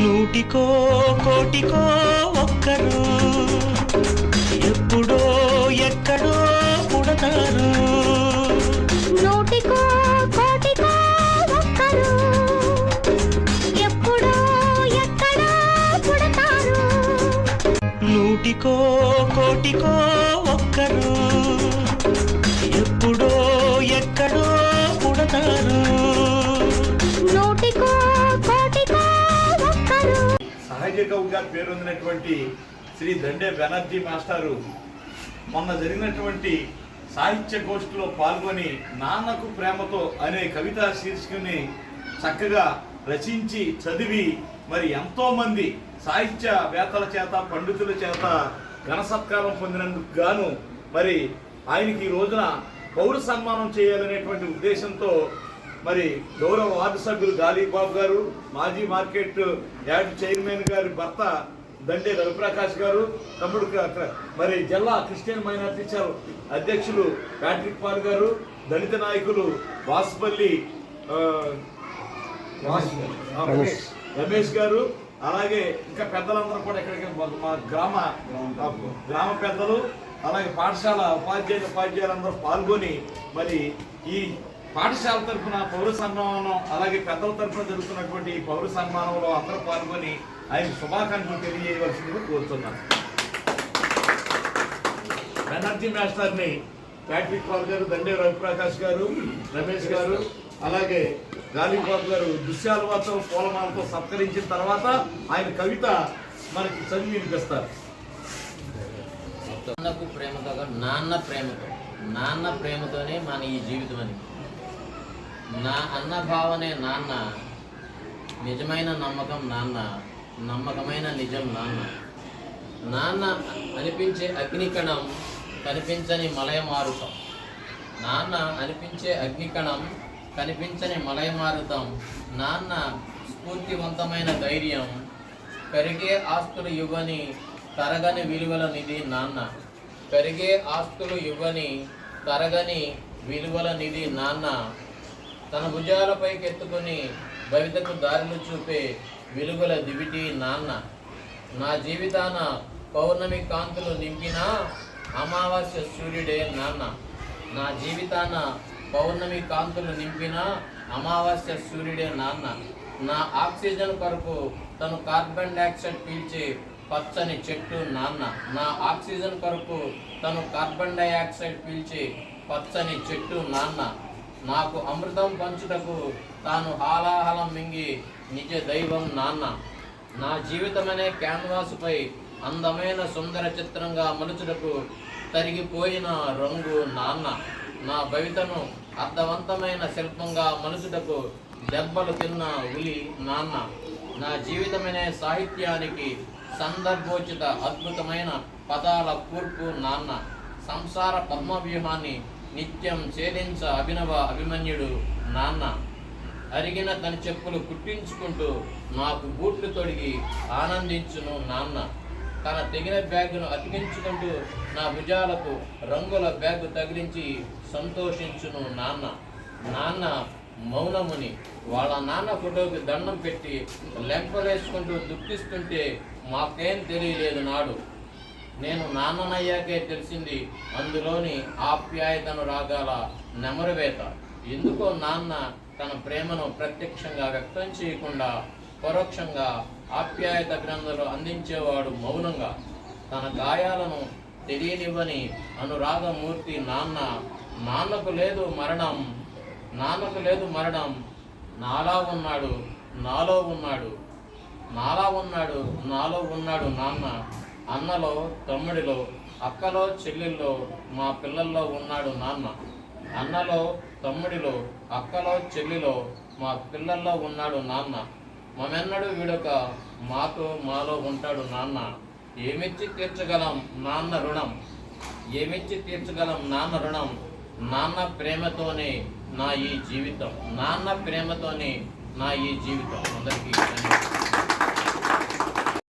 నూటికో కోటికో ఒక్కరు. ఎప్పుడో ఎక్కడో పుడతారు. నూటికో కోటికో ఒక్కరు. ఎప్పుడో ఎక్కడో పుడతారు. నూటికో కోటికో ఒక్కరు. ఎప్పుడో ఎక్కడో పుడతారు. కవిగా పేరొందినటువంటి శ్రీ దండే బెనర్జీ మాస్టారు మొన్న జరిగినటువంటి సాహిత్య గోష్ఠిలో పాల్గొని నాన్నకు ప్రేమతో అనే కవితా శీర్షికని చక్కగా రచించి చదివి మరి ఎంతో మంది సాహిత్య వేత్తల చేత పండితుల చేత ఘన సత్కారం పొందినందుకు గాను మరి ఆయనకి ఈ రోజున పౌర సన్మానం చేయాలనేటువంటి ఉద్దేశంతో మరి గౌరవ వార్డు సభ్యులు గాలిబాబు గారు మాజీ మార్కెట్ యార్డ్ చైర్మన్ గారి భర్త దండే రవిప్రకాష్ గారు తమ్ముడు మరి జిల్లా క్రిస్టియన్ మైనార్టీ సెల్ అధ్యక్షులు ప్యాట్రిక్ పాల్ గారు దళిత నాయకులు వాసుపల్లి రమేష్ గారు అలాగే ఇంకా పెద్దలందరూ కూడా ఇక్కడికి మా- గ్రామ గ్రామ పెద్దలు అలాగే పాఠశాల ఉపాధ్యాయులు ఉపాధ్యాయులందరూ పాల్గొని మరి ఈ పాఠశాల తరఫున పౌర సన్మానం అలాగే పెద్దల తరఫున జరుగుతున్నటువంటి ఈ పౌర సన్మానంలో అందరూ పాల్గొని ఆయన శుభాకాంక్షలు తెలియజేయవలసిందిగా కోరుతున్నాను. బెనర్జీ మాస్టర్ని ప్యాట్రిక్ పాల్ గారు దండే రవిప్రకాష్ గారు రమేష్ గారు అలాగే గాలిబాబు గారు దృశ్యాలతో పూలమాలతో సత్కరించిన తర్వాత ఆయన కవిత మనకి చదివి వినిపిస్తారు. నాన్నకు ప్రేమతో కాదు, నాన్న ప్రేమతో నాన్న ప్రేమతోనే మన ఈ జీవితం అని. నా అన్న భావనే నాన్న. నిజమైన నమ్మకం నాన్న. నమ్మకమైన నిజం నాన్న. నాన్న అనిపించే అగ్నికణం కనిపించని మలయమారుతం. నాన్న అనిపించే అగ్నికణం కనిపించని మలయమారుతం. నాన్న స్ఫూర్తివంతమైన ధైర్యం. పెరిగే ఆస్తులు ఇవ్వని తరగని విలువల నిధి నాన్న. పెరిగే ఆస్తులు ఇవ్వని తరగని విలువల నిధి నాన్న. తన భుజాలపైకి ఎత్తుకొని భవితకు దారులు చూపే వెలుగుల దివిటి నాన్న నా జీవితాన పౌర్ణమి కాంతులు నింపిన అమావాస్య సూర్యుడే నాన్న నా జీవితాన పౌర్ణమి కాంతులు నింపిన అమావాస్య సూర్యుడే నాన్న నా ఆక్సిజన్ కొరకు తను కార్బన్ డైఆక్సైడ్ పీల్చే పచ్చని చెట్టు నాన్న నా ఆక్సిజన్ కొరకు తను కార్బన్ డైఆక్సైడ్ పీల్చే పచ్చని చెట్టు నాన్న నాకు అమృతం పంచుటకు తాను హాలాహలం మింగి నిజ దైవం నాన్న. నా జీవితమనే క్యాన్వాసుపై అందమైన సుందర చిత్రంగా మలుచుటకు తరిగిపోయిన రంగు నాన్న. నా భవితను అర్థవంతమైన శిల్పంగా మలుచుటకు దెబ్బలు తిన్న ఉలి నాన్న. నా జీవితమనే సాహిత్యానికి సందర్భోచిత అద్భుతమైన పదాల కూర్పు నాన్న. సంసార పద్మవ్యూహాన్ని నిత్యం ఛేదించ అభినవ అభిమన్యుడు నాన్న. అరిగిన తన చెప్పులు కుట్టించుకుంటూ నాకు బూట్లు తొడిగి ఆనందించును నాన్న. తన తెగిన బ్యాగును అతికించుకుంటూ నా భుజాలకు రంగుల బ్యాగు తగిలించి సంతోషించును నాన్న. నాన్న మౌనముని. వాళ్ళ నాన్న ఫోటోకి దండం పెట్టి లెంపలేసుకుంటూ దుఃఖిస్తుంటే మాకేం తెలియలేదు నాడు. నేను నాన్ననయ్యాకే తెలిసింది అందులోని ఆప్యాయతను రాగాల నెమరువేత. ఎందుకో నాన్న తన ప్రేమను ప్రత్యక్షంగా వ్యక్తం చేయకుండా పరోక్షంగా ఆప్యాయత గ్రంథాలు అందించేవాడు మౌనంగా. తన గాయాలను తెలియనివ్వని అనురాగమూర్తి నాన్న నాన్నకు లేదు మరణం నాన్నకు లేదు మరణం నాలా ఉన్నాడు నాలో ఉన్నాడు నాలా ఉన్నాడు నాలో ఉన్నాడు నాన్న. అన్నలో తమ్ముడిలో అక్కలో చెల్లెల్లో మా పిల్లల్లో ఉన్నాడు నాన్న. అన్నలో తమ్ముడిలో అక్కలో చెల్లిలో మా పిల్లల్లో ఉన్నాడు నాన్న. మమెన్నడూ వీడొక మాతో మాలో ఉంటాడు నాన్న. ఏమిచ్చి తీర్చగలం నాన్న రుణం? ఏమిచ్చి తీర్చగలం నాన్న రుణం? నాన్న ప్రేమతోనే నా ఈ జీవితం. నాన్న ప్రేమతోనే నా ఈ జీవితం. అందరికీ